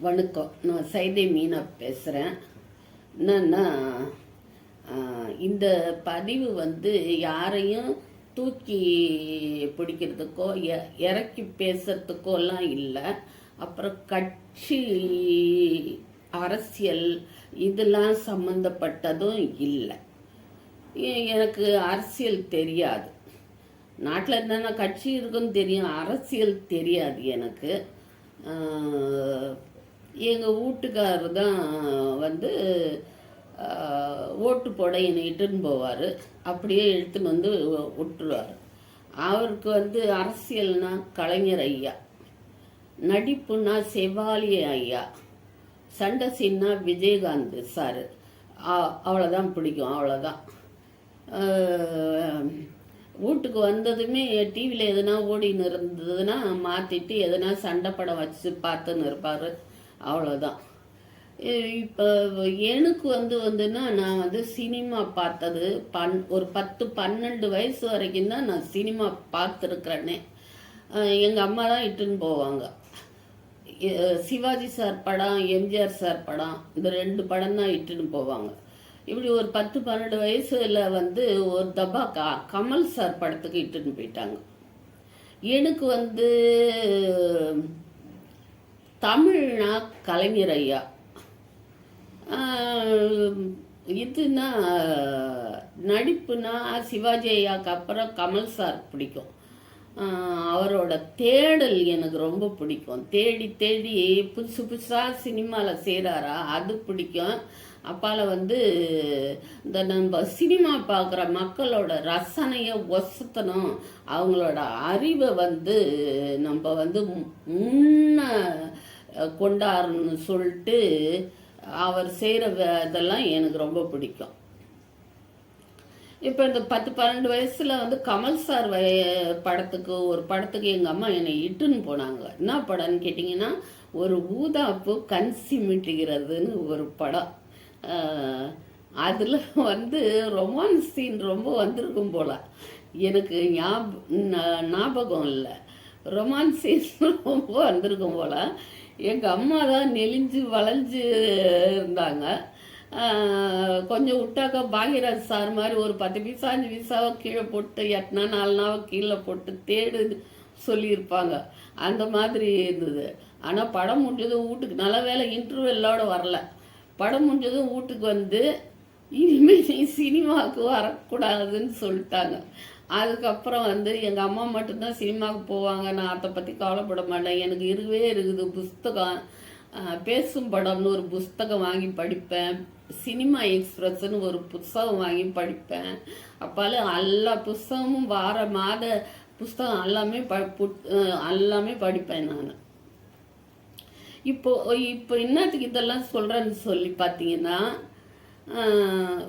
வணக்கம். நான் சைதை மீனா பேசுகிறேன் என்னன்னா இந்த பதிவு வந்து யாரையும் தூக்கி பிடிக்கிறதுக்கோ எ- இறக்கி பேசுறதுக்கோ எல்லாம் இல்லை. அப்புறம் கட்சி அரசியல் இதெல்லாம் சம்மந்தப்பட்டதும் இல்லை. எனக்கு அரசியல் தெரியாது. நாட்டில் என்னென்ன கட்சி இருக்குன்னு தெரியும். அரசியல் தெரியாது எனக்கு. எங்கள் வீட்டுக்காரர் தான் வந்து ஓட்டு போட என்னை இட்டுன்னு போவார். அப்படியே இழுத்துன்னு வந்து விட்டுருவார். அவருக்கு வந்து அரசியல்னா கலைஞர் ஐயா நடிப்புனா செவாலிய ஐயா சண்டை சீன்னா விஜயகாந்த் சார். அவ்வளோதான் பிடிக்கும் அவ்வளோதான் வீட்டுக்கு வந்ததுமே டிவியில் எதுனா ஓடின்னு இருந்ததுன்னா மாற்றிட்டு எதனா சண்டை படம் வச்சு பார்த்துன்னு இருப்பார். அவ்வளோதான் இப்போ எனக்கு வந்து வந்துன்னா நான் வந்து சினிமா பார்த்தது பன் ஒரு பத்து பன்னெண்டு வயசு வரைக்கும் தான் நான் சினிமா பார்த்துருக்குறேனே. எங்கள் அம்மா தான் இட்டுன்னு போவாங்க. சிவாஜி சார் படம் எம்ஜிஆர் சார் படம் இந்த ரெண்டு படம் தான் இட்டுன்னு போவாங்க. இப்படி ஒரு பத்து பன்னெண்டு வயசுல வந்து ஒரு தபா க கமல் சார் படத்துக்கு இட்டுன்னு போயிட்டாங்க. எனக்கு வந்து தமிழ்னா கலைஞர் ஐயா. இதுனா நடிப்புனா சிவாஜி ஐயாவுக்கு அப்புறம் கமல் சார் பிடிக்கும். அவரோட தேடல் எனக்கு ரொம்ப பிடிக்கும். தேடி தேடி புதுசு புதுசாக சினிமாவில் செய்கிறாரா அது பிடிக்கும். அப்பால வந்து இந்த நம்ம சினிமா பார்க்குற மக்களோட ரசனையை ஒசத்தணும். அவங்களோட அறிவை வந்து நம்ம வந்து மு- முன்ன கொண்டாருன்னு சொல்லிட்டு அவர் செய்கிற இதெல்லாம் எனக்கு ரொம்ப பிடிக்கும். இப்போ இந்த பத்து பன்னெண்டு வயசில் வந்து கமல் சார் வய- படத்துக்கு ஒரு படத்துக்கு எங்கள் அம்மா என்னை இட்டுன்னு போனாங்க. என்ன படம்னு கேட்டிங்கன்னா ஒரு ஊதாப்பு கண் சிமிட்டுகிறதுன்னு ஒரு படம். அதில் வந்து ரொமான்ஸ் சீன் ரொம்ப வந்திருக்கும் போல. எனக்கு ஞாபகம் ஞாபகம் இல்லை. ரொமான்ஸ் ரொம்ப வந்திருக்கும் போல. எங்கள் அம்மா தான் நெளிஞ்சு வளைஞ்சு இருந்தாங்க. கொஞ்சம் விட்டாக்கா பாகியராஜ் சார் மாதிரி ஒரு பத்து பைசா அஞ்சு பைசாவை கீழே போட்டு எட்டுனா நாலுனாவை கீழே போட்டு தேடு சொல்லியிருப்பாங்க. அந்த மாதிரி இருந்தது. ஆனால் படம் முடிஞ்சதும் வீட்டுக்கு நல்ல வேலை இன்டர்வெல்லோடு வரல. படம் முடிஞ்சதும் வீட்டுக்கு வந்து இனிமேல் நீ சினிமாவுக்கு வரக்கூடாதுன்னு சொல்லிட்டாங்க. அதுக்கப்புறம் வந்து எங்கள் அம்மா மட்டும்தான் சினிமாவுக்கு போவாங்க. நான் அதை பற்றி கவலைப்பட மாட்டேன். எனக்கு இருக்கவே இருக்குது புஸ்தகம். பேசும் படம்னு ஒரு புஸ்தகம் வாங்கி படிப்பேன். சினிமா எக்ஸ்பிரஸ்ன்னு ஒரு புஸ்தகம் வாங்கி படிப்பேன். அப்பால எல்லா புஸ்தகமும் வார மாத புஸ்தகம் எல்லாமே ப எல்லாமே படிப்பேன் நான். இப்போ இப்போ என்னத்துக்கு இதெல்லாம் சொல்கிறேன்னு சொல்லி பார்த்தீங்கன்னா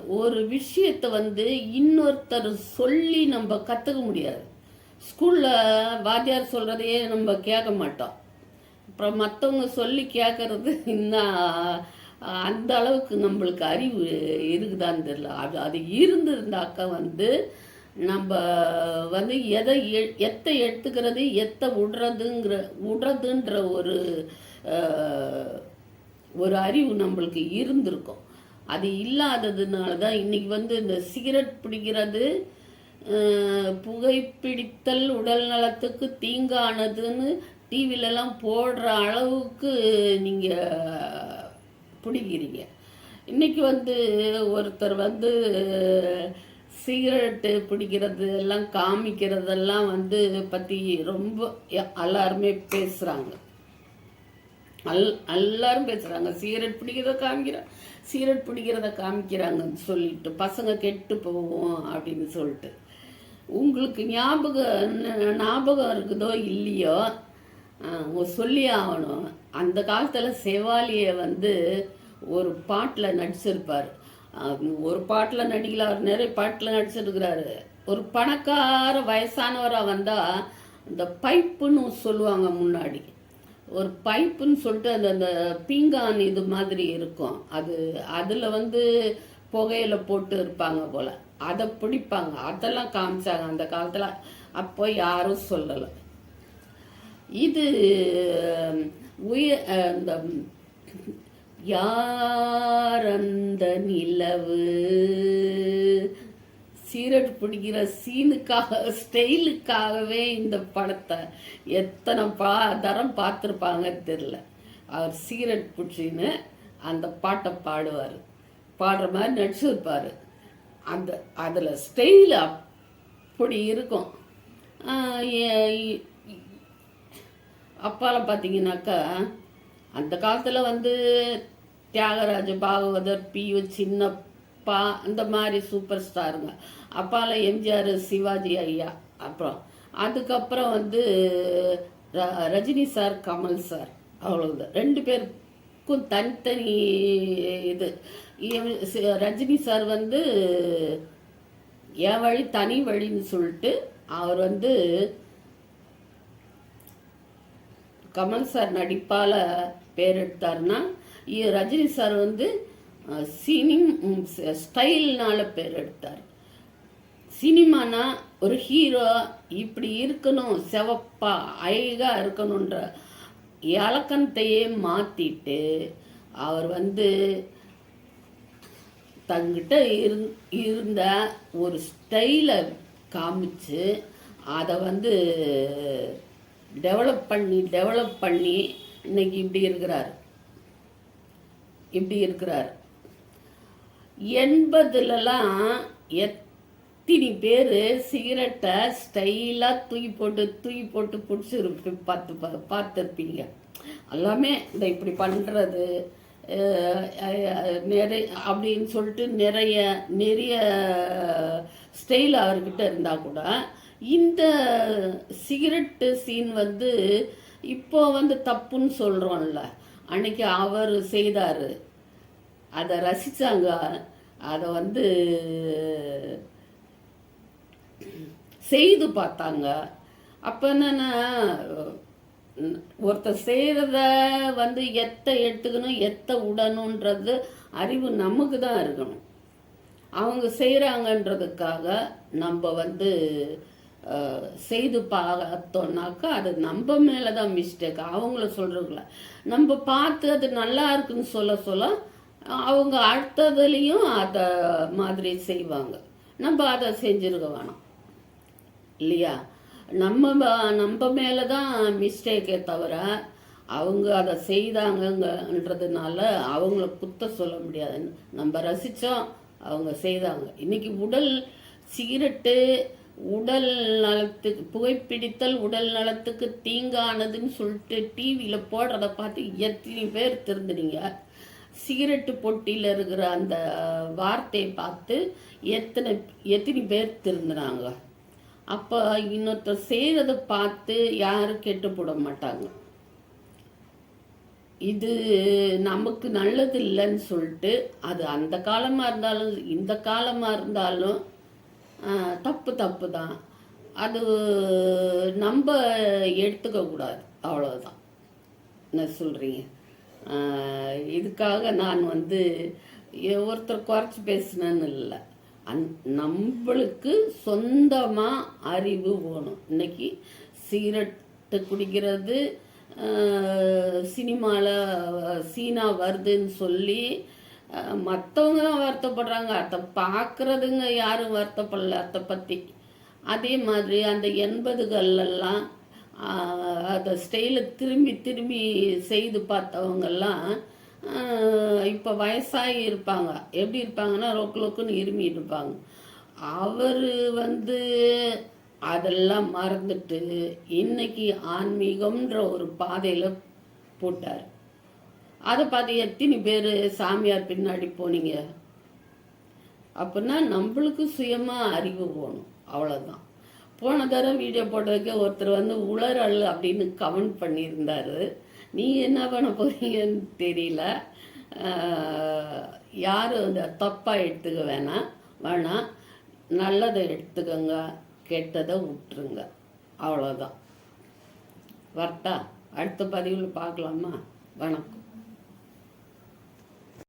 ஒரு விஷயத்தை வந்து இன்னொருத்தர் சொல்லி நம்ம கற்றுக்க முடியாது. ஸ்கூலில் வாத்தியார் சொல்கிறதையே நம்ம கேட்க மாட்டோம். அப்புறம் மற்றவங்க சொல்லி கேட்கறது இன்னும் அந்த அளவுக்கு நம்மளுக்கு அறிவு இருக்குதான்னு தெரியல. அது அது இருந்திருந்தாக்கா வந்து நம்ம வந்து எதை எ- எத்தை எடுத்துக்கிறது எத்தை விடுறதுங்கிற விடுறதுன்ற ஒரு ஒரு அறிவு நம்மளுக்கு இருந்திருக்கும். அது இல்லாததுனால தான் இன்னைக்கு வந்து இந்த சிகரெட் பிடிக்கிறது புகைப்பிடித்தல் உடல் நலத்துக்கு தீங்கானதுன்னு டிவிலெலாம் போடுற அளவுக்கு நீங்கள் பிடிக்கிறீங்க. இன்னைக்கு வந்து ஒருத்தர் வந்து சிகரெட்டு பிடிக்கிறது எல்லாம் காமிக்கிறதெல்லாம் வந்து பற்றி ரொம்ப எல்லாருமே பேசுகிறாங்க அல் எல்லாரும் பேசுகிறாங்க சிகரெட் பிடிக்கிறத காமிக்கிறா சிகரெட் பிடிக்கிறத காமிக்கிறாங்கன்னு சொல்லிட்டு பசங்க கெட்டு போவோம் அப்படின்னு சொல்லிட்டு. உங்களுக்கு ஞாபகம் ஞாபகம் இருக்குதோ இல்லையோ சொல்லி ஆகணும். அந்த காலத்தில் செவாலியை வந்து ஒரு பாட்டில் நடிச்சிருப்பார். ஒரு பாட்டில் நடிக்கல அவர் நிறைய பாட்டில் நடிச்சிருக்கிறாரு. ஒரு பணக்கார வயசானவராக வந்தால் இந்த பைப்புன்னு சொல்லுவாங்க முன்னாடி. ஒரு பைப்புன்னு சொல்லிட்டு அந்த அந்த பீங்கான் இது மாதிரி இருக்கும். அது அதில் வந்து புகையில போட்டு இருப்பாங்க போல். அதை பிடிப்பாங்க. அதெல்லாம் காமிச்சாங்க அந்த காலத்தில். அப்போ யாரும் சொல்லலை. இது உயர் இந்த யார் அந்த நிலவு? சீரட் பிடிக்கிற சீனுக்காக ஸ்டைலுக்காகவே இந்த படத்தை எத்தனை பா தரம் பார்த்துருப்பாங்க தெரில அவர் சீரட் பிடிச்சின்னு அந்த பாட்டை பாடுவார். பாடுற மாதிரி நடிச்சிருப்பார். அந்த அதில் ஸ்டைல் அப்படி இருக்கும். ஆஹ் அப்பால பார்த்தீங்கன்னாக்கா அந்த காலத்தில் வந்து தியாகராஜ பாகவதர் பியு அப்பா அந்த மாதிரி சூப்பர் ஸ்டாருங்க அப்பால எம்ஜிஆர் சிவாஜி ஐயா அப்புறம். அதுக்கப்புறம் வந்து ர- ரஜினி சார் கமல் சார் அவ்வளவுதான். ரெண்டு பேருக்கும் தனித்தனி இது. ரஜினி சார் வந்து என் வழி தனி வழின்னு சொல்லிட்டு அவர் வந்து கமல் சார் நடிப்பால பேர் எடுத்தாருன்னா இ- ரஜினி சார் வந்து சினிம் ம், ஸ்டைல்னால பேர் எடுத்தார். சினிமானா ஒரு ஹீரோ இப்படி இருக்கணும் செவப்பா அழகா இருக்கணுன்ற இலக்கணத்தையே மாத்திட்டு அவர் வந்து தங்கிட்ட இருந்த ஒரு ஸ்டைலை காமிச்சு அதை வந்து டெவலப் பண்ணி டெவலப் பண்ணி இன்னைக்கு இப்படி இருக்கிறார். இப்படி இருக்கிறார். எண்பதுலலாம் எத்தினி பேர் சிகரெட்டை ஸ்டைலாக தூக்கி போட்டு தூக்கி போட்டு பிடிச்சிருப்பி பார்த்து பா- பார்த்துருப்பீங்க. எல்லாமே இந்த இப்படி பண்ணுறது நிறைய அப்படின்னு சொல்லிட்டு நிறைய நிறைய ஸ்டைல் அவர்கிட்ட இருந்தால் கூட இந்த சிகரெட்டு சீன் வந்து இப்போ வந்து தப்புன்னு சொல்கிறோம்ல அன்னைக்கு அவர் செய்தார். அதை ரசித்தாங்க அதை வந்து செய்து பார்த்தாங்க. அப்போ என்னென்னா ஒருத்தர் செய்கிறத வந்து எத்தை எடுத்துக்கணும் எத்தை விடணுன்றது அறிவு நமக்கு தான் இருக்கணும். அவங்க செய்கிறாங்கன்றதுக்காக நம்ம வந்து செய்து பார்த்தோம்னாக்கா அது நம்ம மேலே தான் மிஸ்டேக் அவங்கள சொல்கிறதுல நம்ம பார்த்து அது நல்லா இருக்குன்னு சொல்ல சொல்ல அவங்க அடுத்ததுலேயும் அதை மாதிரி செய்வாங்க. நம்ம அதை செஞ்சுருக்க வேணாம். இல்லையா? நம்ம நம்ம மேலே தான் மிஸ்டேக்கே தவிர அவங்க அதை செய்தாங்கன்றதுனால அவங்கள குத்த சொல்ல முடியாது. நம்ம ரசித்தோம் அவங்க செய்தாங்க. இன்றைக்கி உடல் சிகரெட்டு உடல் நலத்துக்கு புகைப்பிடித்தல் உடல் நலத்துக்கு தீங்கானதுன்னு சொல்லிட்டு டிவியில் போடுறத பார்த்து எத்தனை பேர் திருந்துனீங்க? சிகரெட்டு பொட்டியில் இருக்கிற அந்த வார்த்தையை பார்த்து எத்தனை எத்தனை பேர் திருந்துனாங்க. அப்போ இன்னொருத்தர் செய்கிறத பார்த்து யாரும் கெட்டு போட மாட்டாங்க. இது நமக்கு நல்லது இல்லைன்னு சொல்லிட்டு அது அந்த காலமாக இருந்தாலும் இந்த காலமாக இருந்தாலும் தப்பு தப்பு தான். அது நம்ம எடுத்துக்கக்கூடாது அவ்வளோதான் என்ன சொல்கிறீங்க இதுக்காக நான் வந்து ஒருத்தர் குறைச்சி பேசுனேன்னு இல்லை. அந் நம்மளுக்கு சொந்தமாக அறிவு வேணும். இன்னைக்கு சிகரெட்டு குடிக்கிறது சினிமாவில் சீனா வருதுன்னு சொல்லி மற்றவங்க தான் வருத்தப்படுறாங்க. அதை பார்க்குறதுங்க யாரும் வருத்தப்படல அதை பற்றி அதே மாதிரி அந்த எண்பதுகள்லாம் அந்த ஸ்டைலை திரும்பி திரும்பி செய்து பார்த்தவங்கெல்லாம் இப்போ வயசாகி இருப்பாங்க. எப்படி இருப்பாங்கன்னா ரொக்கு லொக்குன்னு இருமிட்டு இருப்பாங்க. அவர் வந்து அதெல்லாம் மறந்துட்டு இன்னைக்கு ஆன்மீகம்ன்ற ஒரு பாதையில் போட்டார். அதை பார்த்து எத்தனை பேர் சாமியார் பின்னாடி போனீங்க? அப்படின்னா நம்மளுக்கு சுயமாக அறிவு போகணும். அவ்வளோதான் போன தடவை வீடியோ போட்டதுக்கு ஒருத்தர் வந்து உளறல் அப்படின்னு கமெண்ட் பண்ணியிருந்தாரு. நீ என்ன பண்ண போறீங்கன்னு தெரியல. யார் யாரும் அந்த தப்பாக எடுத்துக்க வேணாம். வேணாம் நல்லதை எடுத்துக்கோங்க கெட்டதை விட்டுருங்க. அவ்வளோதான் வரட்டா அடுத்த பதிவில் பார்க்கலாமா? வணக்கம்.